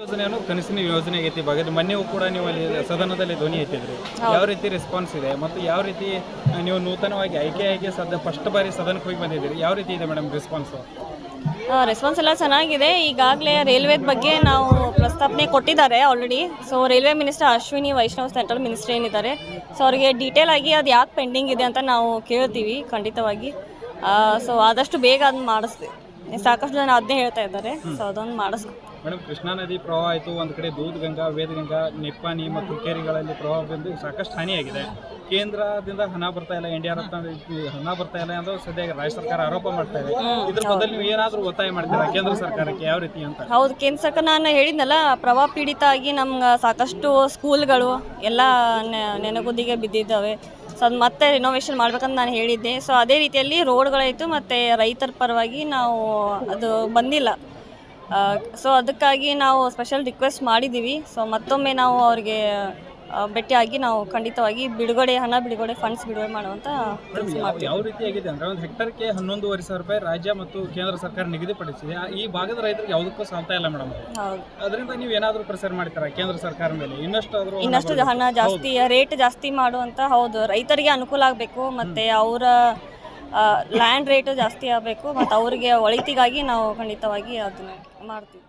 ಯೋಜನೆ ಅನ್ನೋ ಕನಸಿನ ಯೋಜನೆ ಆಗೈತಿ ಬಗ್ಗೆ ಮೊನ್ನೆಯೂ ಕೂಡ ನೀವು ಅಲ್ಲಿ ಸದನದಲ್ಲಿ ಧ್ವನಿ ಎತ್ತಿದ್ರಿ. ಯಾವ ರೀತಿ ರೆಸ್ಪಾನ್ಸ್ ಇದೆ? ಮತ್ತು ಯಾವ ರೀತಿ ನೀವು ನೂತನವಾಗಿ ಆಯ್ಕೆಯಾಗಿ ಸದ ಫಸ್ಟ್ ಬಾರಿ ಸದನಕ್ಕೆ ಹೋಗಿ ಬಂದಿದ್ದೀರಿ? ಯಾವ ರೀತಿ ಇದೆ ಮೇಡಮ್ ರೆಸ್ಪಾನ್ಸು ರೆಸ್ಪಾನ್ಸ್ ಎಲ್ಲ ಚೆನ್ನಾಗಿದೆ. ಈಗಾಗಲೇ ರೈಲ್ವೇದ ಬಗ್ಗೆ ನಾವು ಪ್ರಸ್ತಾಪನೆ ಕೊಟ್ಟಿದ್ದಾರೆ already so railway minister Ashwini Vaishnaw central minister ಏನಿದ್ದಾರೆ ಸೊ ಅವರಿಗೆ ಡೀಟೇಲ್ ಆಗಿ ಅದು ಯಾಕೆ ಪೆಂಡಿಂಗ್ ಇದೆ ಅಂತ ನಾವು ಕೇಳ್ತೀವಿ ಖಂಡಿತವಾಗಿ. ಸೊ ಆದಷ್ಟು ಬೇಗ ಅದನ್ನ ಮಾಡಿಸ್ತೀವಿ. ಸಾಕಷ್ಟು ಜನ ಅದನ್ನೇ ಹೇಳ್ತಾ ಇದ್ದಾರೆ. ಸೊ ಅದೊಂದು ಮಾಡಿಸ್ಬೇಕು ಮೇಡಮ್ ಕೃಷ್ಣಾ ನದಿ ಪ್ರವಾಹ ಆಯಿತು ಒಂದು ಕಡೆ ದೂದ್ ಗಂಗಾ ವೇದಗಂಗಾ ನಿಪ್ಪಾನಿ ಮತ್ತು ಹುಕ್ಕೇರಿಗಳಲ್ಲಿ ಪ್ರವಾಹ ಬಂದು ಸಾಕಷ್ಟು ಹಾನಿಯಾಗಿದೆ. ಕೇಂದ್ರದಿಂದ ಹಣ ಬರ್ತಾ ಇಲ್ಲ ಇಂಡಿಯಾ ರತ್ನ ಹಣ ಬರ್ತಾ ಇಲ್ಲ ಅಂತ ಸದ್ಯ ರಾಜ್ಯ ಸರ್ಕಾರ ಆರೋಪ ಮಾಡ್ತಾ ಇದೆ. ಇದ್ರ ಬದಲು ನೀವು ಏನಾದರೂ ಒತ್ತಾಯ ಮಾಡ್ತೀರಾ ಕೇಂದ್ರ ಸರ್ಕಾರಕ್ಕೆ ಯಾವ ರೀತಿ ಅಂತ? ಹೌದು ಕೇಂದ್ರ ಸರ್ಕಾರ ನಾನು ಹೇಳಿದ್ನಲ್ಲ ಪ್ರವಾಹ ಪೀಡಿತ ಆಗಿ ನಮ್ಗೆ ಸಾಕಷ್ಟು ಸ್ಕೂಲ್ಗಳು ಎಲ್ಲ ನೆನಗುದಿಗೆ ಬಿದ್ದಿದ್ದಾವೆ. ಸೊ ಅದು ಮತ್ತೆ ರಿನೋವೇಷನ್ ಮಾಡ್ಬೇಕಂತ ನಾನು ಹೇಳಿದ್ದೆ. ಸೊ ಅದೇ ರೀತಿಯಲ್ಲಿ ರೋಡ್ಗಳಾಯಿತು ಮತ್ತು ರೈತರ ಪರವಾಗಿ ನಾವು ಅದು ಬಂದಿಲ್ಲ. ಸೊ ಅದಕ್ಕಾಗಿ ನಾವು ಸ್ಪೆಷಲ್ ರಿಕ್ವೆಸ್ಟ್ ಮಾಡಿದ್ದೀವಿ. ಸೊ ಮತ್ತೊಮ್ಮೆ ನಾವು ಅವ್ರಿಗೆ ಭೇಟಿಯಾಗಿ ನಾವು ಖಂಡಿತವಾಗಿ ಬಿಡುಗಡೆ ಹಣ ಬಿಡುಗಡೆ ಫಂಡ್ಸ್ ಬಿಡುಗಡೆ ಮಾಡುವಂತ ಮೇಡಮ್ ಯಾವ ಯಾವ ರೀತಿ ಆಗಿದೆ ಅಂದ್ರೆ ಒಂದು ಹೆಕ್ಟರ್ಗೆ ಹನ್ನೊಂದುವರೆ ಸಾವಿರ ರೂಪಾಯಿ ರಾಜ್ಯ ಮತ್ತು ಕೇಂದ್ರ ಸರ್ಕಾರ ನಿಗದಿಪಡಿಸಿದೆ. ಈ ಭಾಗದ ರೈತರಿಗೆ ಯಾವುದಕ್ಕೂ ಸಾಲ್ತಾ ಇಲ್ಲ ಮೇಡಮ್ ಅದರಿಂದ ನೀವು ಏನಾದರೂ ಪ್ರಸಾರ ಮಾಡ್ತೀರಾ ಕೇಂದ್ರ ಸರ್ಕಾರ ಮೇಲೆ? ಇನ್ನಷ್ಟು ಇನ್ನಷ್ಟು ಹಣ ಜಾಸ್ತಿ ರೇಟ್ ಜಾಸ್ತಿ ಮಾಡುವಂತ ಹೌದು. ರೈತರಿಗೆ ಅನುಕೂಲ ಆಗಬೇಕು ಮತ್ತೆ ಅವರ ಲ್ಯಾಂಡ್ ರೇಟು ಜಾಸ್ತಿ ಆಗಬೇಕು ಮತ್ತು ಅವರಿಗೆ ಒಳಿತಿಗಾಗಿ ನಾವು ಖಂಡಿತವಾಗಿ ಅದನ್ನ ಮಾಡ್ತೀವಿ.